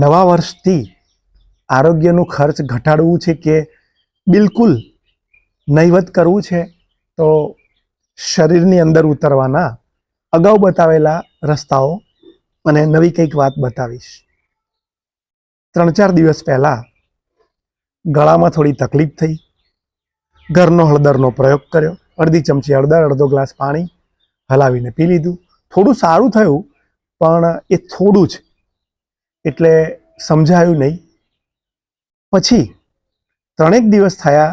નવા વર્ષથી આરોગ્યનું ખર્ચ ઘટાડવું છે કે બિલકુલ નહીવત કરવું છે, તો શરીરની અંદર ઉતરવાના અગાઉ બતાવેલા રસ્તાઓ અને નવી કંઈક વાત બતાવીશ. ત્રણ ચાર દિવસ પહેલાં ગળામાં થોડી તકલીફ થઈ. ઘરનો હળદરનો પ્રયોગ કર્યો. અડધી ચમચી હળદર, અડધો ગ્લાસ પાણી હલાવીને પી લીધું. થોડું સારું થયું, પણ એ થોડું જ એટલે સમજાયું નહીં. પછી ત્રણેક દિવસ થયા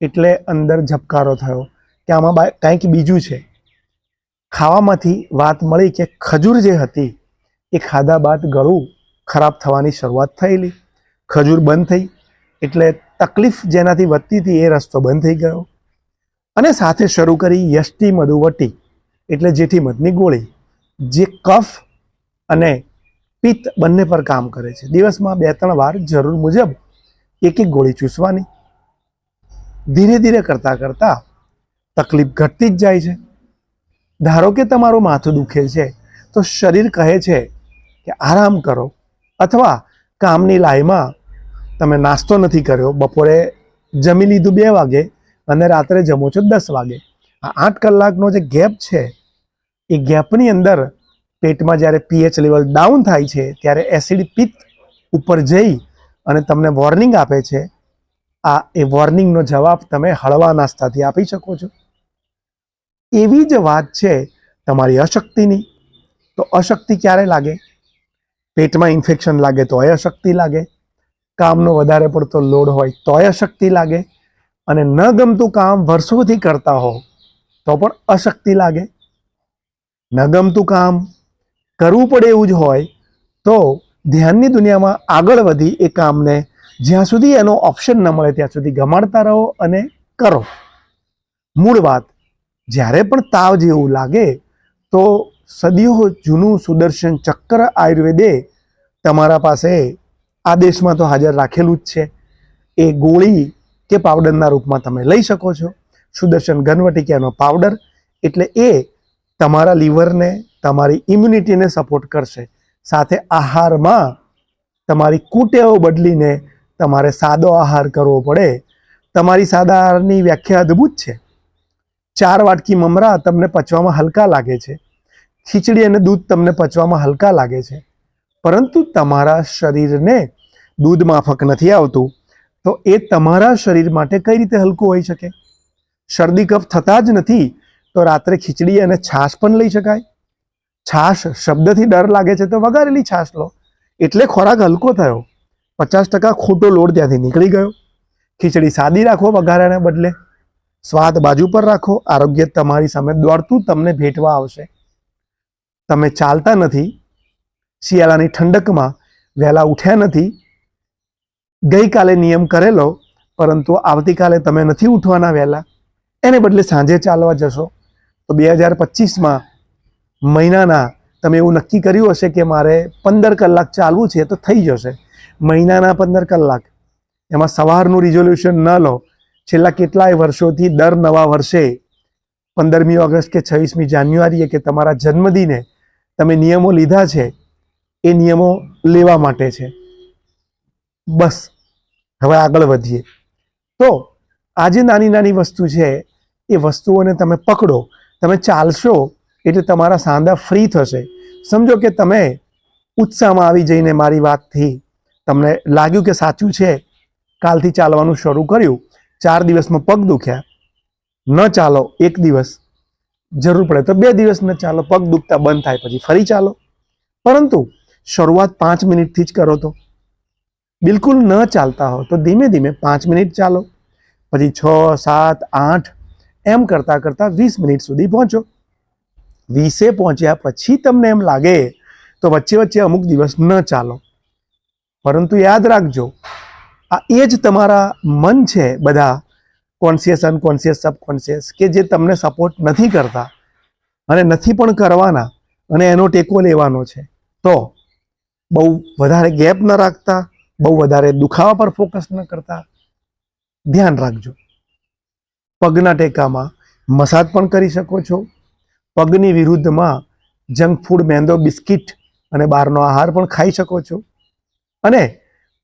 એટલે અંદર ઝબકારો થયો કે આમાં કાંઈક બીજું છે. ખાવામાંથી વાત મળી કે ખજૂર જે હતી એ ખાધા બાદ ગળું ખરાબ થવાની શરૂઆત થયેલી. ખજૂર બંધ થઈ એટલે તકલીફ જેનાથી વધતી હતી એ રસ્તો બંધ થઈ ગયો. અને સાથે શરૂ કરી યષ્ટિ મધુવટી એટલે જેઠી મધની ગોળી, જે કફ અને પિત્ત બંને પર કામ કરે છે. દિવસમાં બે ત્રણ વાર જરૂર મુજબ એક એક ગોળી ચૂસવાની. ધીરે ધીરે કરતાં કરતાં તકલીફ ઘટતી જ જાય છે. ધારો કે તમારું માથું દુખે છે, તો શરીર કહે છે કે આરામ કરો અથવા કામની લાઈમાં તમે નાસ્તો નથી કર્યો. બપોરે જમી લીધું બે વાગે અને રાત્રે જમો છો દસ વાગે. આ આઠ કલાકનો જે ગેપ છે, એ ગેપની અંદર પેટમાં જ્યારે પીએચ લેવલ ડાઉન થાય છે, ત્યારે એસિડ પિત્ત ઉપર જઈ અને તમને વોર્નિંગ આપે છે. આ એ વોર્નિંગનો જવાબ તમે હળવા નાસ્તાથી આપી શકો છો. એવી જ વાત છે તમારી અશક્તિની. તો અશક્તિ ક્યારે લાગે? પેટમાં ઇન્ફેક્શન લાગે તોય અશક્તિ લાગે. કામનો વધારે પડતો લોડ હોય તોય અશક્તિ લાગે. અને ન ગમતું કામ વર્ષોથી કરતા હો તો પણ અશક્તિ લાગે. ન ગમતું કામ કરવું પડે એવું જ હોય, તો ધ્યાનની દુનિયામાં આગળ વધી એ કામને જ્યાં સુધી એનો ઓપ્શન ન મળે ત્યાં સુધી ગમાડતા રહો અને કરો. મૂળ વાત, જ્યારે પણ તાવ જેવું લાગે, તો સદીઓ જૂનું સુદર્શન ચક્ર આયુર્વેદે તમારા પાસે આ દેશમાં તો હાજર રાખેલું જ છે. એ ગોળી કે પાવડરના રૂપમાં તમે લઈ શકો છો. સુદર્શન ઘનવટિકાનો પાવડર, એટલે એ તમારા લીવરને તમારી ઇમ્યુનિટીને સપોર્ટ કરશે. સાથે આહારમાં તમારી કુટેવો બદલીને તમારે સાદો આહાર કરવો પડે. તમારી સાદા આહારની વ્યાખ્યા અદ્ભુત છે. ચાર વાટકી મમરા તમને પચવામાં હલકા લાગે છે. ખીચડી અને દૂધ તમને પચવામાં હલકા લાગે છે. પરંતુ તમારા શરીરને દૂધ માફક નથી આવતું. તો એ તમારા શરીર માટે કઈ રીતે હલકું હોઈ શકે? શરદી કફ થતા જ નથી, તો રાત્રે ખીચડી અને છાશ પણ લઈ શકાય. છાશ શબ્દથી ડર લાગે છે તો વઘારેલી છાશ લો. એટલે ખોરાક હલકો થયો. પચાસ ટકા ખોટો લોડ ત્યાંથી નીકળી ગયો. ખીચડી સાદી રાખો વઘારાને બદલે. સ્વાદ બાજુ પર રાખો. આરોગ્ય તમારી સામે દોડતું તમને ભેટવા આવશે. તમે ચાલતા નથી. શિયાળાની ઠંડકમાં વહેલા ઉઠ્યા નથી. ગઈકાલે નિયમ કરેલો, પરંતુ આવતીકાલે તમે નથી ઉઠવાના વહેલા. એને બદલે સાંજે ચાલવા જશો. તો બે હજાર પચીસમાં મહિનાના, તમે એવું નક્કી કર્યું હશે કે મારે પંદર કલાક ચાલવું છે તો થઈ જશે. મહિનાના પંદર કલાક. એમાં સવારનું રિઝોલ્યુશન ન લો. છેલ્લા કેટલાય વર્ષોથી દર નવા વર્ષે પંદરમી ઓગસ્ટ કે છવ્વીસમી જાન્યુઆરીએ કે તમારા જન્મદિને તમે નિયમો લીધા છે, એ નિયમો લેવા માટે છે. બસ. હવે આગળ વધીએ. તો આજે નાની નાની વસ્તુ છે, એ વસ્તુઓને તમે પકડો, તમે ચાલશો એટલે તમારા સાંધા ફ્રી થશે. સમજો કે તમે ઉત્સાહમાં આવી જઈને મારી વાતથી તમને લાગ્યું કે સાચું છે. કાલથી ચાલવાનું શરૂ કર્યું. ચાર દિવસમાં પગ દુખ્યા. ન ચાલો, એક દિવસ જરૂર પડે તો બે દિવસ ન ચાલો, પગ દુખતા બંધ થાય પછી ફરી ચાલો. પરંતુ શરૂઆત પાંચ મિનિટથી જ કરો તો. બિલકુલ ન ચાલતા હો તો ધીમે ધીમે પાંચ મિનિટ ચાલો. પછી છ, સાત, આઠ, એમ કરતાં કરતાં વીસ મિનિટ સુધી પહોંચો. વીસે પહોંચ્યા પછી તમને એમ લાગે તો વચ્ચે વચ્ચે અમુક દિવસ ન ચાલો. પરંતુ યાદ રાખજો, આ એ જ તમારા મન છે બધા કોન્શિયસ અનકોન્શિયસ સબકોન્શિયસ કે જે તમને સપોર્ટ નથી કરતા અને નથી પણ કરવાના અને એનો ટેકો લેવાનો છે. તો બહુ વધારે ગેપ ન રાખતા, બહુ વધારે દુખાવા પર ફોકસ ન કરતા. ધ્યાન રાખજો. પગના ટેકામાં મસાજ પણ કરી શકો છો. પગની વિરુદ્ધમાં જંક ફૂડ, મેંદો, બિસ્કિટ અને બહારનો આહાર પણ ખાઈ શકો છો. અને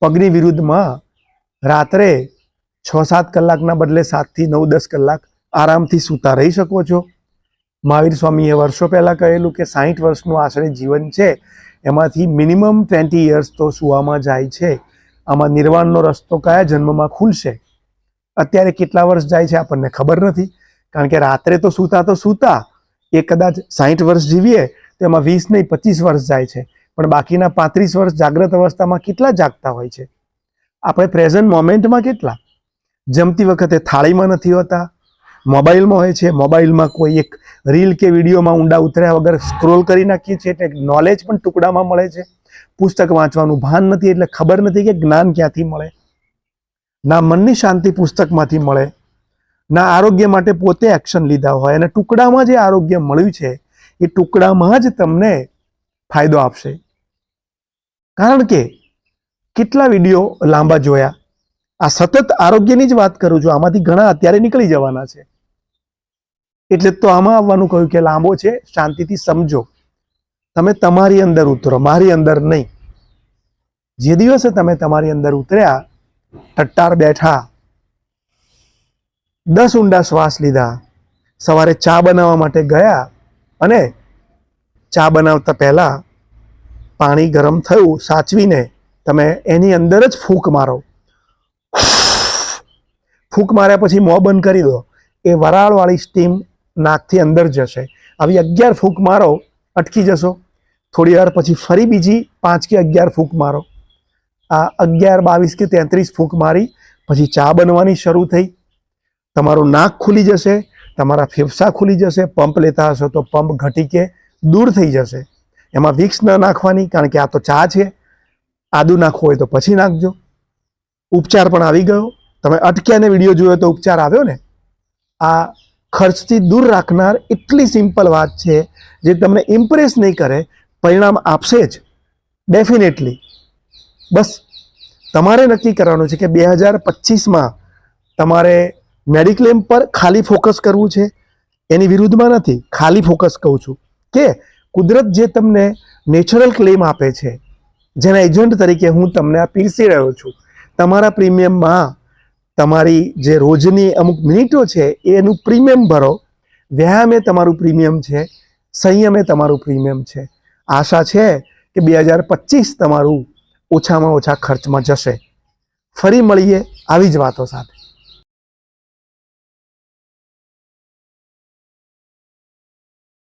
પગની વિરુદ્ધમાં રાત્રે છ સાત કલાકના બદલે સાતથી નવ, દસ કલાક આરામથી સૂતા રહી શકો છો. મહાવીર સ્વામીએ વર્ષો પહેલાં કહેલું કે સાહીઠ વર્ષનું આશરે જીવન છે, એમાંથી મિનિમમ ટ્વેન્ટી યર્સ તો સુવામાં જાય છે. આમાં નિર્વાણનો રસ્તો કયા જન્મમાં ખુલશે? અત્યારે કેટલા વર્ષ જાય છે આપણને ખબર નથી, કારણ કે રાત્રે તો સૂતા તો સૂતા એ કદાચ સાહીઠ વર્ષ જીવીએ તો એમાં વીસ નહીં, પચીસ વર્ષ જાય છે. પણ બાકીના પાંત્રીસ વર્ષ જાગ્રત અવસ્થામાં કેટલા જાગતા હોય છે? આપણે પ્રેઝન્ટ મોમેન્ટમાં કેટલા? જમતી વખતે થાળીમાં નથી હોતા, મોબાઈલમાં હોય છે, મોબાઈલમાં કોઈ એક રીલ કે વિડીયોમાં ઊંડા ઉતર્યા વગર સ્ક્રોલ કરી નાખીએ છીએ એટલે નોલેજ પણ ટુકડામાં મળે છે. પુસ્તક વાંચવાનું ભાન નથી એટલે ખબર નથી કે જ્ઞાન ક્યાંથી મળે. ના મનની શાંતિ પુસ્તકમાંથી મળે. ના આરોગ્ય માટે પોતે એક્શન લીધા હોય અને ટુકડામાં જે આરોગ્ય મળ્યું છે, એ ટુકડામાં જ તમને ફાયદો આપશે. કારણ કે કેટલા વીડિયો લાંબા જોયા. આ સતત આરોગ્યની જ વાત કરું છું. આમાંથી ઘણા અત્યારે નીકળી જવાના છે. એટલે તો આમાં આવવાનું કહ્યું કે લાંબો છે, શાંતિથી સમજો. તમે તમારી અંદર ઉતરો, મારી અંદર નહીં. જે દિવસે તમે તમારી અંદર ઉતર્યા, ટટ્ટાર બેઠા દસ ઊંડા શ્વાસ લીધા. સવારે ચા બનાવવા માટે ગયા અને ચા બનાવતા પહેલાં પાણી ગરમ થયું સાચવીને તમે એની અંદર જ ફૂંક મારો. ફૂંક માર્યા પછી મોં બંધ કરી દો. એ વરાળવાળી સ્ટીમ નાકથી અંદર જશે. આવી અગિયાર ફૂંક મારો. અટકી જશો. થોડી વાર પછી ફરી બીજી પાંચ કે અગિયાર ફૂંક મારો. આ અગિયાર, બાવીસ કે તેત્રીસ ફૂંક મારી. પછી ચા બનવાની શરૂ થઈ. તમારું નાક ખુલી જશે, તમારા ફેફસા ખુલી જશે, પંપ લેતા હશો તો પંપ ઘટી કે દૂર થઈ જશે. એમાં વિક્સ ન નાખવાની કારણ કે આ તો ચા છે. આદુ નાખવું હોય તો પછી નાખજો. ઉપચાર પણ આવી ગયો. તમે અટક્યાને વીડિયો જોયો તો ઉપચાર આવ્યો ને? આ ખર્ચથી દૂર રાખનાર એટલી સિમ્પલ વાત છે જે તમને ઇમ્પ્રેસ નહીં કરે, પરિણામ આપશે જ. ડેફિનેટલી. બસ, તમારે નક્કી કરવાનું છે કે બે હજાર પચીસમાં તમારે મેડિક્લેમ પર ખાલી ફોકસ કરવું છે? એની વિરુદ્ધમાં નથી, ખાલી ફોકસ કહું છું કે કુદરત જે તમને નેચરલ ક્લેમ આપે છે, જેના એજન્ટ તરીકે હું તમને આ પીરસી રહ્યો છું, તમારા પ્રીમિયમમાં તમારી જે રોજની અમુક મિનિટો છે, એનું પ્રીમિયમ ભરો. વ્યાયામે તમારું પ્રીમિયમ છે, સંયમે તમારું પ્રીમિયમ છે. આશા છે કે બે હજાર પચીસ તમારું ઓછામાં ઓછા ખર્ચમાં જશે. ફરી મળીએ આવી જ વાતો સાથે.